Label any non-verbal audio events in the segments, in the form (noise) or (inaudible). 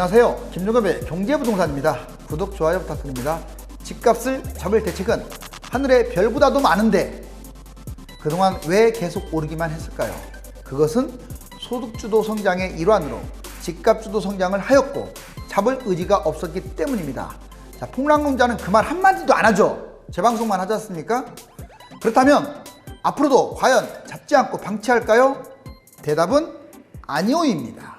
안녕하세요. 김종엽의 경제부동산입니다. 구독, 좋아요 부탁드립니다. 집값을 잡을 대책은 하늘의 별보다도 많은데 그동안 왜 계속 오르기만 했을까요? 그것은 소득주도 성장의 일환으로 집값주도 성장을 하였고 잡을 의지가 없었기 때문입니다. 자, 풍랑론자는 그 말 한마디도 안 하죠. 재방송만 하지 않습니까? 그렇다면 앞으로도 과연 잡지 않고 방치할까요? 대답은 아니오입니다.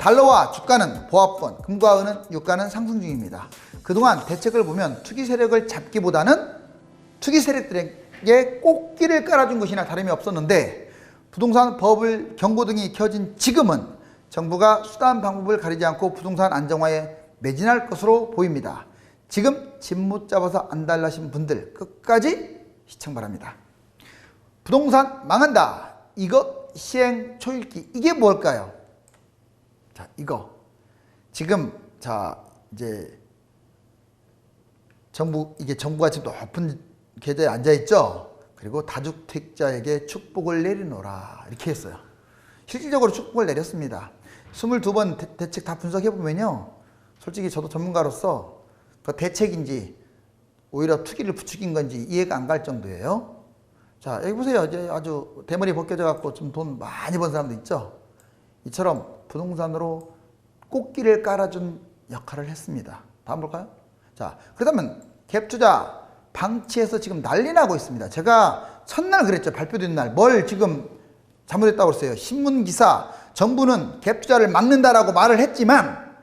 달러와 주가는 보합권, 금과 은은 유가는 상승 중입니다. 그동안 대책을 보면 투기 세력을 잡기보다는 투기 세력들에게 꽃길을 깔아준 것이나 다름이 없었는데 부동산 법을 경고 등이 켜진 지금은 정부가 수단 방법을 가리지 않고 부동산 안정화에 매진할 것으로 보입니다. 지금 집 못 잡아서 안달나신 분들 끝까지 시청 바랍니다. 부동산 망한다. 이거 시행 초읽기 이게 뭘까요? 자, 이거 지금 자 이제 정부 이게 정부가 지금 높은 계좌에 앉아 있죠. 그리고 다주택자에게 축복을 내리노라 이렇게 했어요. 실질적으로 축복을 내렸습니다. 22번 대, 대책 다 분석해 보면요. 솔직히 저도 전문가로서 그 대책인지 오히려 투기를 부추긴 건지 이해가 안 갈 정도예요. 자, 여기 보세요. 이제 아주 대머리 벗겨져 갖고 좀 돈 많이 번 사람도 있죠. 이처럼 부동산으로 꽃길을 깔아준 역할을 했습니다. 다음 볼까요? 자, 그렇다면 갭 투자 방치해서 지금 난리 나고 있습니다. 제가 첫날 그랬죠. 발표된 날. 뭘 지금 잘못했다고 그랬어요. 신문 기사, 정부는 갭 투자를 막는다라고 말을 했지만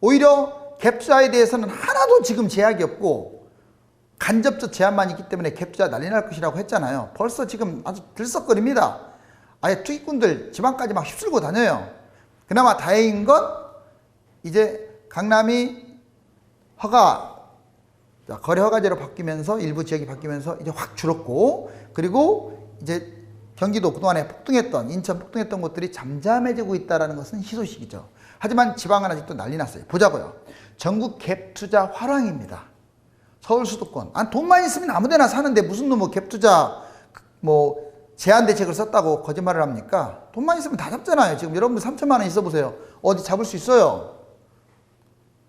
오히려 갭 투자에 대해서는 하나도 지금 제약이 없고 간접적 제한만 있기 때문에 갭 투자 난리 날 것이라고 했잖아요. 벌써 지금 아주 들썩거립니다. 아예 투기꾼들 지방까지 막 휩쓸고 다녀요. 그나마 다행인 건 이제 강남이 허가 자, 거래 허가제로 바뀌면서 일부 지역이 바뀌면서 이제 확 줄었고 그리고 이제 경기도 그동안에 폭등했던 인천 폭등했던 곳들이 잠잠해지고 있다는 것은 희소식이죠. 하지만 지방은 아직도 난리 났어요. 보자고요. 전국 갭 투자 화랑입니다. 서울 수도권. 아, 돈만 있으면 아무데나 사는데 무슨 놈의 갭 투자 뭐 제한 대책을 썼다고 거짓말을 합니까? 돈만 있으면 다 잡잖아요. 지금 여러분들 3천만 원 있어 보세요. 어디 잡을 수 있어요.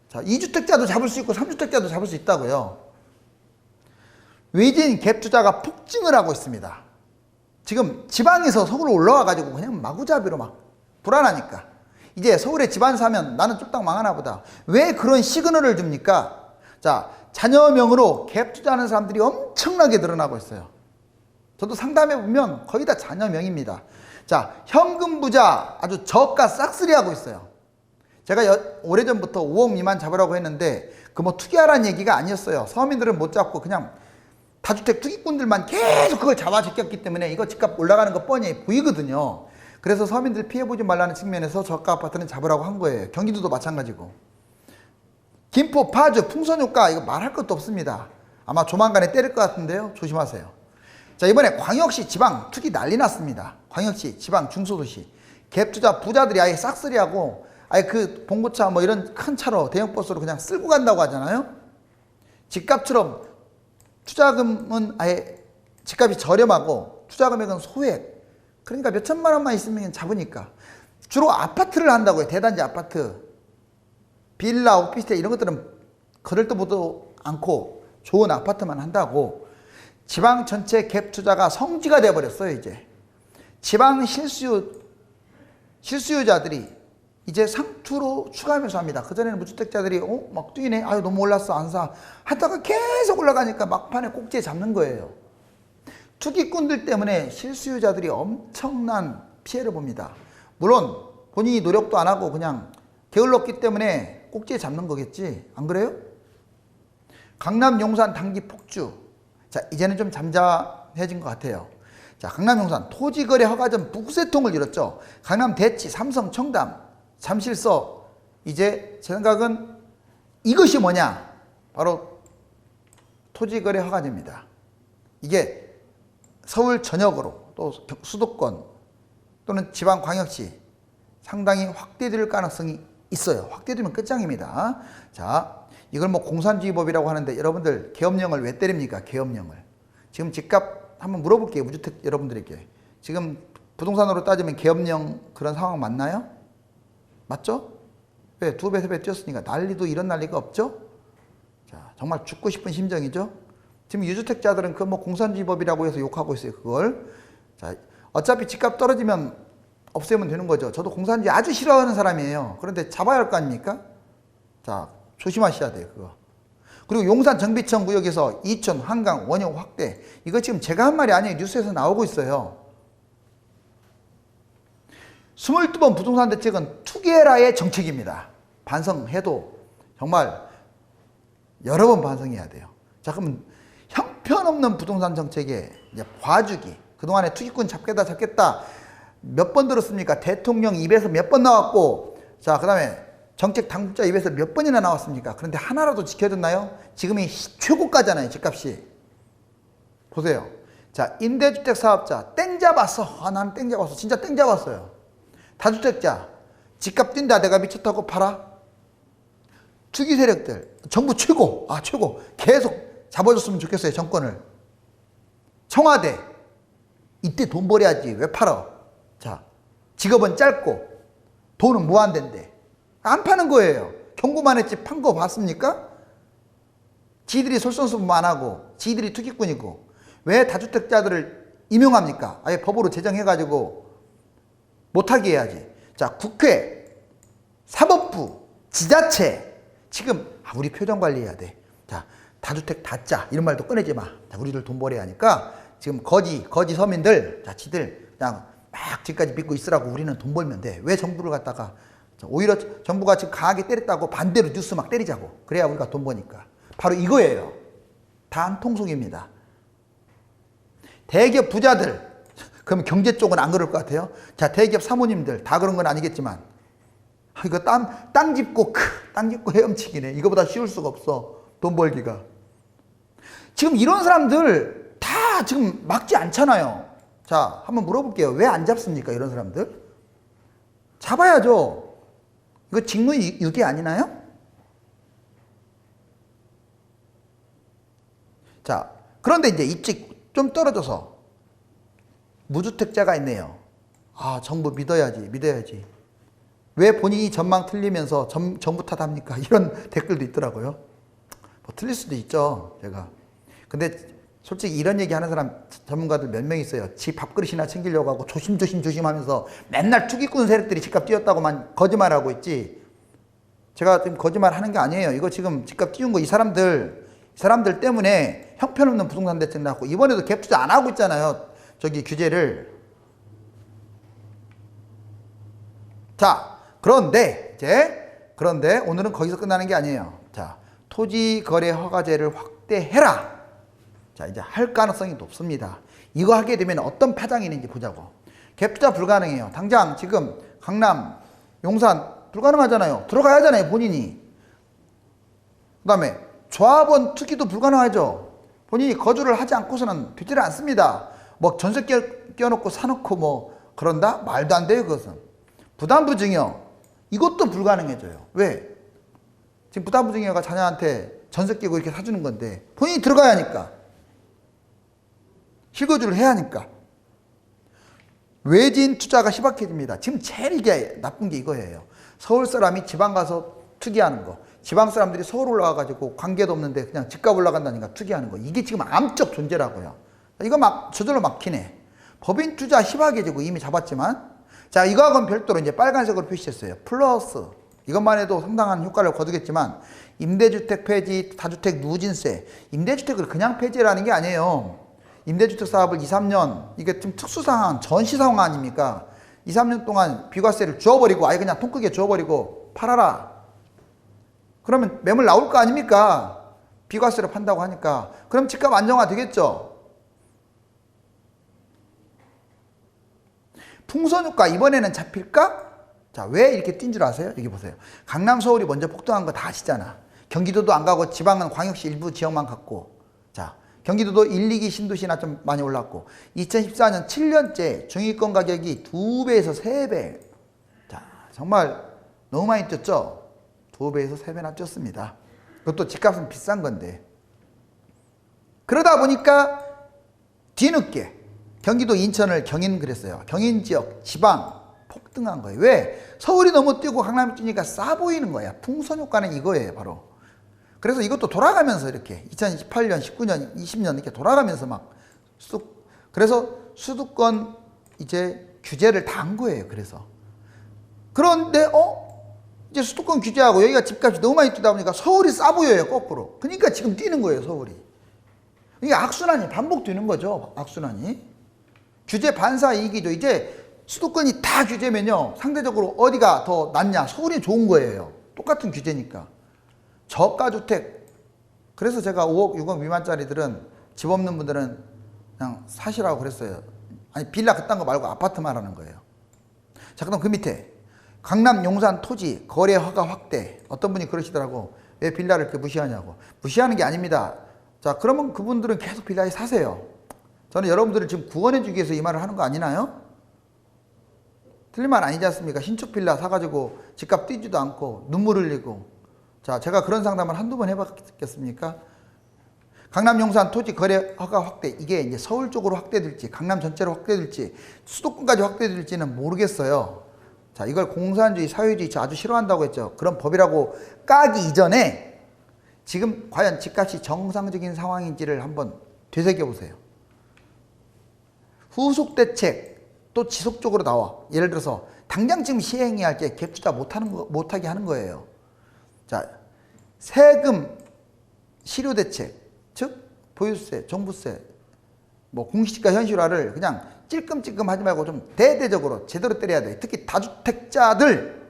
자, 2주택자도 잡을 수 있고 3주택자도 잡을 수 있다고요. 외진 갭 투자가 폭증을 하고 있습니다. 지금 지방에서 서울 올라와 가지고 그냥 마구잡이로 막 불안하니까 이제 서울에 집안 사면 나는 뚝딱 망하나 보다. 왜 그런 시그널을 줍니까? 자, 자녀명으로 갭 투자하는 사람들이 엄청나게 늘어나고 있어요. 저도 상담해 보면 거의 다 자녀명입니다. 자, 현금 부자 아주 저가 싹쓸이 하고 있어요. 제가 여, 오래전부터 5억 미만 잡으라고 했는데 그 뭐 투기하라는 얘기가 아니었어요. 서민들은 못 잡고 그냥 다주택 투기꾼들만 계속 그걸 잡아 제꼈기 때문에 이거 집값 올라가는 거 뻔히 보이거든요. 그래서 서민들 피해보지 말라는 측면에서 저가 아파트는 잡으라고 한 거예요. 경기도도 마찬가지고. 김포, 파주, 풍선효과 이거 말할 것도 없습니다. 아마 조만간에 때릴 것 같은데요. 조심하세요. 자 이번에 광역시 지방 투기 난리 났습니다. 광역시 지방 중소도시 갭 투자 부자들이 아예 싹쓸이하고 아예 그 봉고차 뭐 이런 큰 차로 대형 버스로 그냥 쓸고 간다고 하잖아요. 집값처럼 투자금은 아예 집값이 저렴하고 투자 금액은 소액. 그러니까 몇 천만 원만 있으면 잡으니까 주로 아파트를 한다고요. 대단지 아파트, 빌라, 오피스텔 이런 것들은 거들떠 보도 않고 좋은 아파트만 한다고 지방 전체 갭 투자가 성지가 돼 버렸어요 이제 지방 실수요 실수요자들이 이제 상투로 추가 매수합니다. 그전에는 무주택자들이 어? 막 뛰네. 아유 너무 올랐어 안 사. 하다가 계속 올라가니까 막판에 꼭지에 잡는 거예요. 투기꾼들 때문에 실수요자들이 엄청난 피해를 봅니다. 물론 본인이 노력도 안 하고 그냥 게을렀기 때문에 꼭지에 잡는 거겠지. 안 그래요? 강남 용산 단기 폭주. 자, 이제는 좀 잠잠해진 것 같아요. 자, 강남 용산 토지거래 허가점 북새통을 열었죠. 강남 대치, 삼성, 청담, 잠실서 이제 제 생각은 이것이 뭐냐? 바로 토지거래 허가제입니다. 이게 서울 전역으로 또 수도권 또는 지방 광역시 상당히 확대될 가능성이 있어요. 확대되면 끝장입니다. 자, 이걸 뭐 공산주의 법이라고 하는데 여러분들 계엄령을 왜 때립니까? 계엄령을. 지금 집값 한번 물어볼게요. 무주택 여러분들에게. 지금 부동산으로 따지면 계엄령 그런 상황 맞나요? 맞죠? 왜? 두 배, 세 배 뛰었으니까 난리도 이런 난리가 없죠? 자, 정말 죽고 싶은 심정이죠? 지금 유주택자들은 그 뭐 공산주의 법이라고 해서 욕하고 있어요, 그걸. 자, 어차피 집값 떨어지면 없애면 되는 거죠. 저도 공산주의 아주 싫어하는 사람이에요. 그런데 잡아야 할 거 아닙니까? 자, 조심하셔야 돼요, 그거. 그리고 용산 정비청 구역에서 이천, 한강, 원형 확대. 이거 지금 제가 한 말이 아니에요. 뉴스에서 나오고 있어요. 22번 부동산 대책은 투게라의 정책입니다. 반성해도 정말 여러 번 반성해야 돼요. 자, 그러면 형편없는 부동산 정책에 봐주기. 그동안에 투기꾼 잡겠다, 잡겠다. 몇 번 들었습니까? 대통령 입에서 몇 번 나왔고, 자, 그 다음에 정책 당국자 입에서 몇 번이나 나왔습니까? 그런데 하나라도 지켜졌나요? 지금이 최고가잖아요, 집값이. 보세요. 자, 임대주택 사업자, 땡 잡았어. 아, 나는 땡 잡았어. 진짜 땡 잡았어요. 다주택자, 집값 뛴다. 내가 미쳤다고 팔아. 투기 세력들, 정부 최고. 아, 최고. 계속 잡아줬으면 좋겠어요, 정권을. 청와대, 이때 돈 벌어야지. 왜 팔아? 자, 직업은 짧고, 돈은 무한대인데. 안 파는 거예요. 경고만 했지 판 거 봤습니까? 지들이 솔선수범 안 하고, 지들이 투기꾼이고, 왜 다주택자들을 임용합니까? 아예 법으로 제정해가지고 못하게 해야지. 자, 국회, 사법부, 지자체. 지금 아, 우리 표정 관리해야 돼. 자, 다주택 다짜 이런 말도 꺼내지 마. 자, 우리들 돈 벌어야 하니까 지금 거지 거지 서민들, 자, 지들 그냥 막 지금까지 믿고 있으라고 우리는 돈 벌면 돼. 왜 정부를 갖다가 자, 오히려 정부가 지금 강하게 때렸다고 반대로 뉴스 막 때리자고. 그래야 우리가 돈 버니까. 바로 이거예요. 다한 통속입니다. 대기업 부자들, 그럼 경제 쪽은 안 그럴 것 같아요? 자, 대기업 사모님들, 다 그런 건 아니겠지만, 아, 이거 땅, 땅 짚고, 크, 땅 짚고 헤엄치기네. 이거보다 쉬울 수가 없어. 돈 벌기가. 지금 이런 사람들 다 지금 막지 않잖아요. 자, 한번 물어볼게요. 왜 안 잡습니까? 이런 사람들? 잡아야죠. 이거 직무유기 아니나요? 자, 그런데 이제 입직 좀 떨어져서 무주택자가 있네요. 아, 정부 믿어야지, 믿어야지. 왜 본인이 전망 틀리면서 정, 정부 탓합니까? (laughs) 이런 댓글도 있더라고요. 뭐 틀릴 수도 있죠, 제가. 근데 솔직히 이런 얘기 하는 사람 전문가들 몇 명 있어요. 지 밥그릇이나 챙기려고 하고 조심조심 조심하면서 맨날 투기꾼 세력들이 집값 뛰었다고만 거짓말하고 있지. 제가 지금 거짓말 하는 게 아니에요. 이거 지금 집값 띄운 거 이 사람들, 이 사람들 때문에 형편없는 부동산 대책 나왔고 이번에도 갭 투자 안 하고 있잖아요. 저기 규제를. 자, 그런데 이제 그런데 오늘은 거기서 끝나는 게 아니에요. 자, 토지 거래 허가제를 확대해라. 자, 이제 할 가능성이 높습니다. 이거 하게 되면 어떤 파장이 있는지 보자고. 갭 투자 불가능해요. 당장 지금 강남, 용산 불가능하잖아요. 들어가야 하잖아요, 본인이. 그 다음에 조합원 투기도 불가능하죠. 본인이 거주를 하지 않고서는 되지를 않습니다. 뭐 전세 끼워, 끼워놓고 사놓고 뭐 그런다? 말도 안 돼요, 그것은. 부담부 증여. 이것도 불가능해져요. 왜? 지금 부담부 증여가 자녀한테 전세 끼고 이렇게 사주는 건데 본인이 들어가야 하니까. 실거주를 해야 하니까. 외진 투자가 희박해집니다. 지금 제일 이게 나쁜 게 이거예요. 서울 사람이 지방 가서 투기하는 거. 지방 사람들이 서울 올라와가지고 관계도 없는데 그냥 집값 올라간다니까 투기하는 거. 이게 지금 암적 존재라고요. 이거 막 저절로 막히네. 법인 투자 희박해지고 이미 잡았지만 자 이거하고는 별도로 이제 빨간색으로 표시했어요. 플러스 이것만 해도 상당한 효과를 거두겠지만 임대주택 폐지, 다주택 누진세. 임대주택을 그냥 폐지라는 게 아니에요. 임대주택 사업을 2, 3년 이게 좀 특수 상황, 전시 상황 아닙니까? 2, 3년 동안 비과세를 주어버리고 아예 그냥 통 크게 주어버리고 팔아라. 그러면 매물 나올 거 아닙니까? 비과세로 판다고 하니까. 그럼 집값 안정화 되겠죠? 풍선효과 이번에는 잡힐까? 자, 왜 이렇게 뛴 줄 아세요? 여기 보세요. 강남, 서울이 먼저 폭등한 거 다 아시잖아. 경기도도 안 가고 지방은 광역시 일부 지역만 갔고. 자, 경기도도 1, 2기 신도시나 좀 많이 올랐고. 2014년 7년째 중위권 가격이 2배에서 3배. 자, 정말 너무 많이 뛰었죠? 2배에서 3배나 뛰었습니다. 그것도 집값은 비싼 건데. 그러다 보니까 뒤늦게 경기도 인천을 경인 그랬어요. 경인 지역 지방 폭, 폭등한 거예요. 왜? 서울이 너무 뛰고 강남이 뛰니까 싸 보이는 거야. 풍선 효과는 이거예요, 바로. 그래서 이것도 돌아가면서 이렇게 2028년, 19년, 20년 이렇게 돌아가면서 막 수, 그래서 수도권 이제 규제를 다 한 거예요. 그래서 그런데 어 이제 수도권 규제하고 여기가 집값이 너무 많이 뛰다 보니까 서울이 싸 보여요 거꾸로. 그러니까 지금 뛰는 거예요 서울이. 이게 악순환이 반복되는 거죠. 악순환이. 규제 반사 이익이죠. 이제 수도권이 다 규제면요 상대적으로 어디가 더 낫냐? 서울이 좋은 거예요. 똑같은 규제니까. 저가주택. 그래서 제가 5억, 6억 미만짜리들은 집 없는 분들은 그냥 사시라고 그랬어요. 아니 빌라 그딴 거 말고 아파트 말하는 거예요. 자 그럼 그 밑에 강남 용산 토지 거래 허가 확대 어떤 분이 그러시더라고 왜 빌라를 이렇게 무시하냐고 무시하는 게 아닙니다. 자 그러면 그분들은 계속 빌라에 사세요. 저는 여러분들을 지금 구원해 주기 위해서 이 말을 하는 거 아니나요? 틀린 말 아니지 않습니까? 신축 빌라 사가지고 집값 뛰지도 않고 눈물 흘리고 자 제가 그런 상담을 한두 번 해봤겠습니까? 강남 용산 토지 거래 허가 확대 이게 이제 서울 쪽으로 확대될지 강남 전체로 확대될지 수도권까지 확대될지는 모르겠어요. 자 이걸 공산주의 사회주의 저 아주 싫어한다고 했죠. 그런 법이라고 까기 이전에 지금 과연 집값이 정상적인 상황인지를 한번 되새겨 보세요. 후속 대책 또 지속적으로 나와. 예를 들어서 당장 지금 시행해야 할 게 갭투자 못하는 거, 못하게 하는 거예요. 자 세금 실효 대책 즉 보유세, 종부세, 뭐 공시지가 현실화를 그냥 찔끔찔끔 하지 말고 좀 대대적으로 제대로 때려야 돼. 특히 다주택자들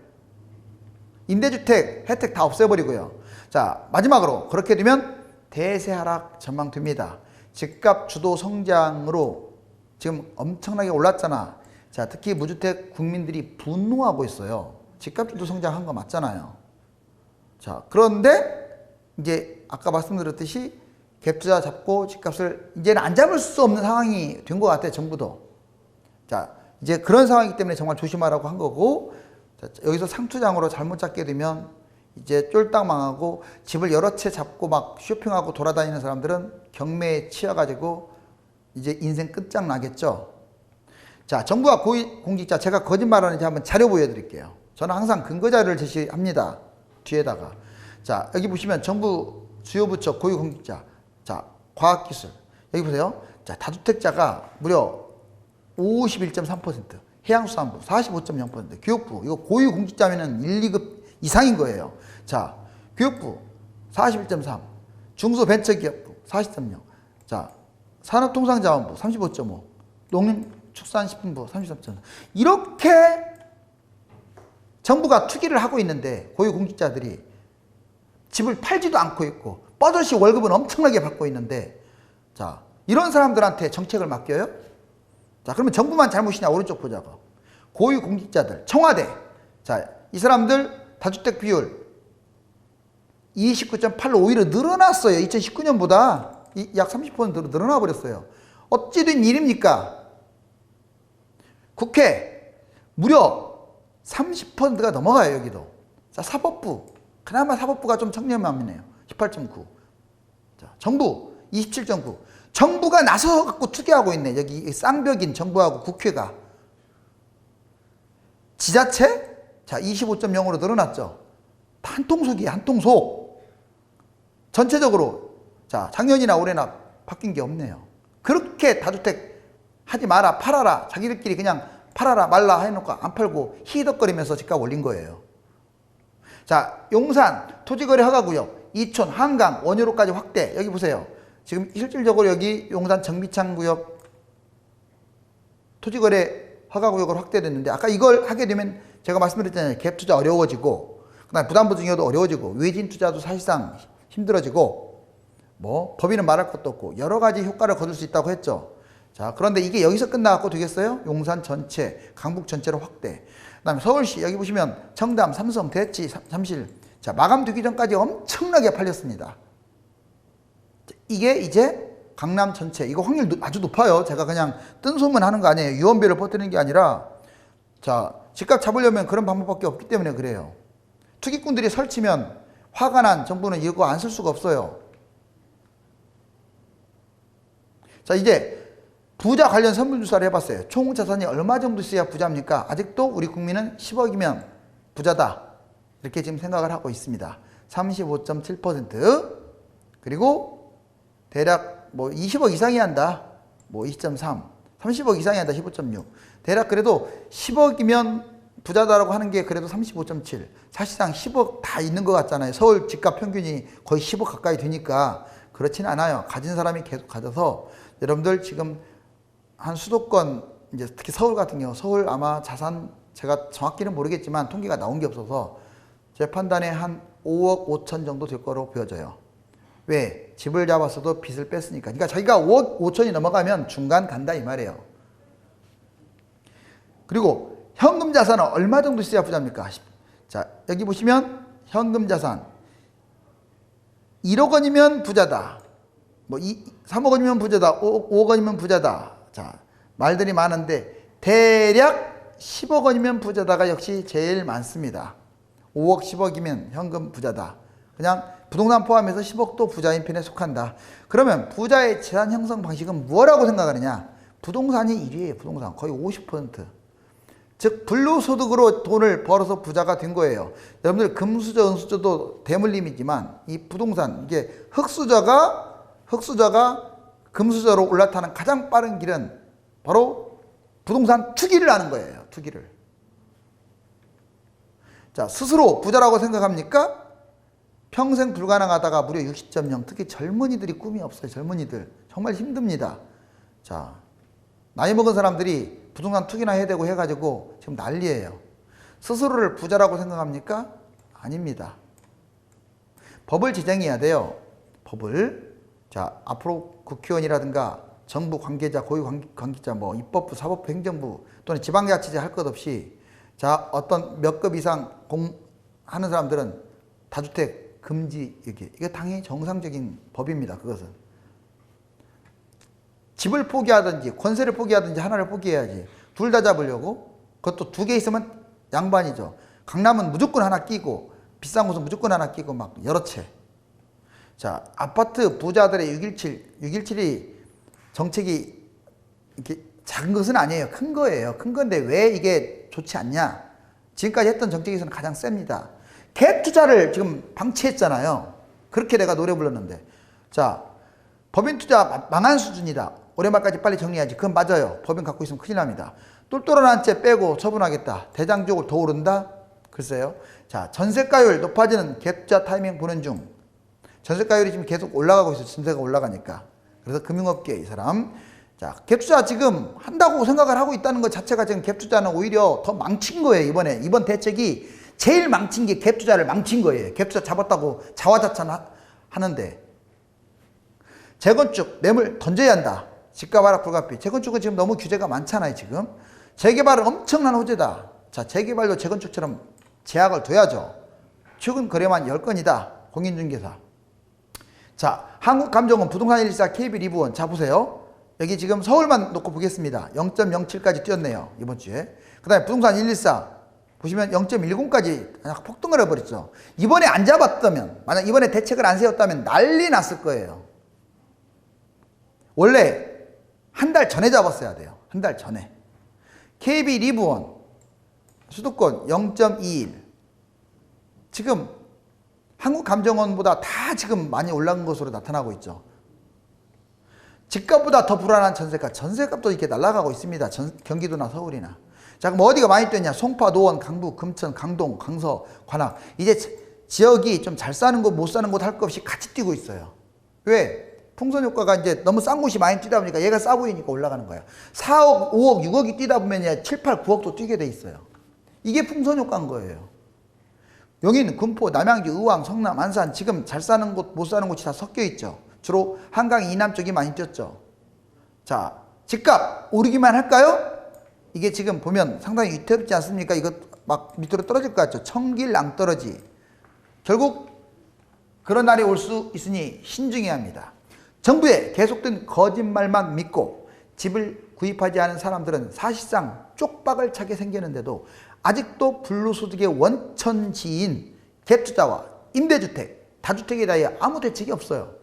임대주택 혜택 다 없애버리고요. 자 마지막으로 그렇게 되면 대세 하락 전망됩니다. 집값 주도 성장으로 지금 엄청나게 올랐잖아. 자 특히 무주택 국민들이 분노하고 있어요. 집값 주도 성장한 거 맞잖아요. 자 그런데 이제 아까 말씀드렸듯이 갭 투자 잡고 집값을 이제는 안 잡을 수 없는 상황이 된 것 같아요. 정부도. 자, 이제 그런 상황이기 때문에 정말 조심하라고 한 거고 자, 여기서 상투장으로 잘못 잡게 되면 이제 쫄딱 망하고 집을 여러 채 잡고 막 쇼핑하고 돌아다니는 사람들은 경매에 치여가지고 이제 인생 끝장나겠죠. 자, 정부와 공직자 제가 거짓말하는지 한번 자료 보여드릴게요. 저는 항상 근거 자료를 제시합니다. 뒤에다가. 자, 여기 보시면 정부 주요 부처 고위 공직자 자, 과학기술. 여기 보세요. 자, 다주택자가 무려 51.3%, 해양수산부 45.0%, 교육부, 이거 고유 공직자면은 1, 2급 이상인 거예요. 자, 교육부 41.3, 중소벤처기업부 40.0, 자, 산업통상자원부 35.5, 농림축산식품부 33.4. 이렇게 정부가 투기를 하고 있는데 고유 공직자들이 집을 팔지도 않고 있고 뻗어시 월급은 엄청나게 받고 있는데 자 이런 사람들한테 정책을 맡겨요? 자 그러면 정부만 잘못이냐? 오른쪽 보자고. 고위 공직자들 청와대. 자이 사람들 다주택 비율 29.8로 오히려 늘어났어요. 2019년보다. 약 30% 늘어나 버렸어요. 어찌 된 일입니까? 국회 무려 30%가 넘어가요 여기도 자 사법부 그나마 사법부가 좀 청렴함이네요 18.9 자, 정부 27.9. 정부가 나서 갖고 투기하고 있네. 여기 쌍벽인 정부하고 국회가. 지자체? 자, 25.0으로 늘어났죠. 한 통속이 한 통속. 전체적으로 자, 작년이나 올해나 바뀐 게 없네요. 그렇게 다주택 하지 마라, 팔아라. 자기들끼리 그냥 팔아라, 말라 해놓고 안 팔고 히덕거리면서 집값 올린 거예요. 자, 용산 토지거래 허가구역 이촌, 한강, 원효로까지 확대. 여기 보세요. 지금 실질적으로 여기 용산 정비창 구역 토지거래 허가구역으로 확대됐는데 아까 이걸 하게 되면 제가 말씀드렸잖아요. 갭 투자 어려워지고 그다음 부담부 증여도 어려워지고 외진 투자도 사실상 힘들어지고 뭐 법인은 말할 것도 없고 여러 가지 효과를 거둘 수 있다고 했죠. 자 그런데 이게 여기서 끝나갖고 되겠어요? 용산 전체, 강북 전체로 확대. 그 다음에 서울시 여기 보시면 청담, 삼성, 대치, 잠실 자, 마감되기 전까지 엄청나게 팔렸습니다. 이게 이제 강남 전체, 이거 확률 아주 높아요. 제가 그냥 뜬 소문 하는 거 아니에요. 유언비를 퍼뜨리는 게 아니라, 자, 집값 잡으려면 그런 방법밖에 없기 때문에 그래요. 투기꾼들이 설치면 화가 난 정부는 이거 안 쓸 수가 없어요. 자, 이제 부자 관련 선물 조사를 해봤어요. 총 자산이 얼마 정도 있어야 부자입니까? 아직도 우리 국민은 10억이면 부자다. 이렇게 지금 생각을 하고 있습니다. 35.7% 그리고 대략 뭐 20억 이상이 한다. 뭐 20.3, 30억 이상이 한다. 15.6. 대략 그래도 10억이면 부자다라고 하는 게 그래도 35.7. 사실상 10억 다 있는 것 같잖아요. 서울 집값 평균이 거의 10억 가까이 되니까 그렇지는 않아요. 가진 사람이 계속 가져서 여러분들 지금 한 수도권 이제 특히 서울 같은 경우 서울 아마 자산 제가 정확히는 모르겠지만 통계가 나온 게 없어서 제 판단에 한 5억 5천 정도 될 거로 보여져요. 왜? 집을 잡았어도 빚을 뺐으니까. 그러니까 자기가 5억 5천이 넘어가면 중간 간다 이 말이에요. 그리고 현금 자산은 얼마 정도 있어야 부자입니까? 자, 여기 보시면 현금 자산 1억 원이면 부자다. 뭐 2, 3억 원이면 부자다. 5억, 5억 원이면 부자다. 자, 말들이 많은데 대략 10억 원이면 부자다가 역시 제일 많습니다. 5억, 10억이면 현금 부자다. 그냥 부동산 포함해서 10억도 부자인 편에 속한다. 그러면 부자의 재산 형성 방식은 뭐라고 생각하느냐? 부동산이 1위에요. 부동산 거의 50%. 즉 불로소득으로 돈을 벌어서 부자가 된 거예요. 여러분들 금수저, 은수저도 대물림이지만 이 부동산 이게 흑수저가 흑수저가 금수저로 올라타는 가장 빠른 길은 바로 부동산 투기를 하는 거예요. 투기를. 자, 스스로 부자라고 생각합니까? 평생 불가능하다가 무려 60.0. 특히 젊은이들이 꿈이 없어요. 젊은이들. 정말 힘듭니다. 자, 나이 먹은 사람들이 부동산 투기나 해야 되고 해가지고 지금 난리예요. 스스로를 부자라고 생각합니까? 아닙니다. 법을 제정해야 돼요. 법을. 자, 앞으로 국회의원이라든가 정부 관계자, 고위 관계자, 뭐 입법부, 사법부, 행정부 또는 지방자치제 할 것 없이 자, 어떤 몇 급 이상 공 하는 사람들은 다주택 금지 이게 이게 당연히 정상적인 법입니다. 그것은 집을 포기하든지 권세를 포기하든지 하나를 포기해야지 둘 다 잡으려고 그것도 두 개 있으면 양반이죠. 강남은 무조건 하나 끼고 비싼 곳은 무조건 하나 끼고 막 여러 채. 자 아파트 부자들의 617 617이 정책이 이렇게 작은 것은 아니에요. 큰 거예요. 큰 건데 왜 이게 좋지 않냐? 지금까지 했던 정책에서는 가장 셉니다. 갭 투자를 지금 방치했잖아요. 그렇게 내가 노래 불렀는데. 자, 법인 투자 망한 수준이다. 올해 말까지 빨리 정리해야지. 그건 맞아요. 법인 갖고 있으면 큰일 납니다. 똘똘한 한 채 빼고 처분하겠다. 대장적으로 더 오른다? 글쎄요. 자, 전세가율 높아지는 갭 투자 타이밍 보는 중. 전세가율이 지금 계속 올라가고 있어요. 전세가 올라가니까. 그래서 금융업계 이 사람. 자, 갭 투자 지금 한다고 생각을 하고 있다는 것 자체가 지금 갭 투자는 오히려 더 망친 거예요. 이번에. 이번 대책이 제일 망친 게 갭 투자를 망친 거예요. 갭 투자 잡았다고 자화자찬 하는데. 재건축 매물 던져야 한다. 집값 하락 불가피. 재건축은 지금 너무 규제가 많잖아요, 지금. 재개발은 엄청난 호재다. 자, 재개발도 재건축처럼 제약을 둬야죠. 최근 거래만 10건이다. 공인중개사. 자, 한국감정원 부동산 114 KB 리브원. 자, 보세요. 여기 지금 서울만 놓고 보겠습니다. 0.07까지 뛰었네요. 이번 주에. 그 다음에 부동산 114. 보시면 0.10까지 그냥 폭등을 해버렸죠. 이번에 안 잡았다면, 만약 이번에 대책을 안 세웠다면 난리 났을 거예요. 원래 한 달 전에 잡았어야 돼요. 한 달 전에. KB 리브원 수도권 0.21 지금 한국감정원보다 다 지금 많이 올라간 것으로 나타나고 있죠. 집값보다 더 불안한 전세가 전세값도 이렇게 날아가고 있습니다. 전, 경기도나 서울이나. 자 그럼 어디가 많이 뛰었냐? 송파, 노원, 강북, 금천, 강동, 강서, 관악. 이제 지역이 좀 잘 사는 곳, 못 사는 곳 할 것 없이 같이 뛰고 있어요. 왜? 풍선 효과가 이제 너무 싼 곳이 많이 뛰다 보니까 얘가 싸 보이니까 올라가는 거예요. 4억, 5억, 6억이 뛰다 보면 7, 8, 9억도 뛰게 돼 있어요. 이게 풍선 효과인 거예요. 용인, 금포, 남양주, 의왕, 성남, 안산 지금 잘 사는 곳, 못 사는 곳이 다 섞여 있죠. 주로 한강 이남 쪽이 많이 뛰었죠. 자, 집값 오르기만 할까요? 이게 지금 보면 상당히 위태롭지 않습니까? 이거 막 밑으로 떨어질 것 같죠. 청길 낭떠러지. 결국 그런 날이 올 수 있으니 신중해야 합니다. 정부의 계속된 거짓말만 믿고 집을 구입하지 않은 사람들은 사실상 쪽박을 차게 생기는데도 아직도 불로소득의 원천지인 갭투자와 임대주택, 다주택에 대해 아무 대책이 없어요.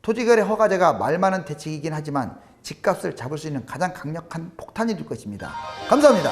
토지거래 허가제가 말 많은 대책이긴 하지만 집값을 잡을 수 있는 가장 강력한 폭탄이 될 것입니다. 감사합니다.